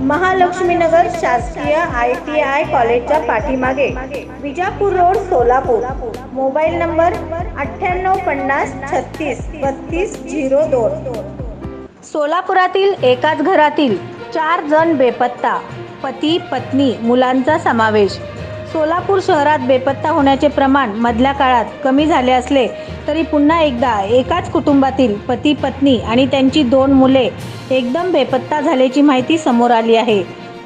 महालक्ष्मीनगर शासकीय I T I कॉलेजच्या पाठीमागे Vijapur road Solapur. Mobile number अठ्ठ्याण्णव पन्नास छत्तीस बत्तीस झिरो दोन. सोलापुरातील एकाच घरातील चार जण बेपत्ता पती पत्नी मुलांचा समावेश. सोलापूर शहरात बेपत्ता होण्याचे प्रमाण मधल्या काळात कमी झाले असले तरी पुन्हा एकदा एकाच कुटुंबातील पती पत्नी आणि त्यांची दोन मुले एकदम बेपत्ता झाल्याची माहिती समोर आली आहे.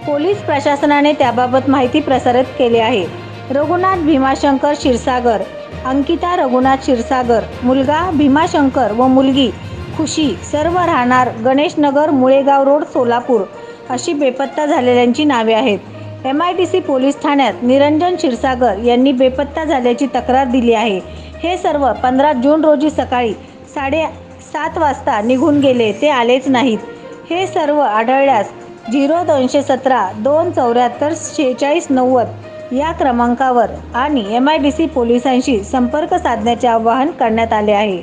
पोलीस प्रशासनाने त्याबाबत माहिती प्रसारित केली आहे. रघुनाथ भीमाशंकर क्षीरसागर अंकिता रघुनाथ क्षीरसागर मुलगा भीमाशंकर व मुलगी खुशी सर्व राहणार गणेशनगर मुळेगाव रोड सोलापूर अशी बेपत्ता झालेल्यांची नावे आहेत. M I D C police ठाण्यात निरंजन क्षीरसागर यांनी बेपत्ता झाल्याची तक्रार दिली आहे. हे सर्व पंधरा जून रोजी सकाळी साडे सात वाजता निघून गेले ते आलेच नाहीत. हे सर्व आढळल्यास झिरो दोनशे सतरा दोन चौऱ्याहत्तर शेहेचाळीस नव्वद या क्रमांकावर आणि एम आय डी सी पोलिसांशी संपर्क साधण्याचे आवाहन करण्यात आले आहे.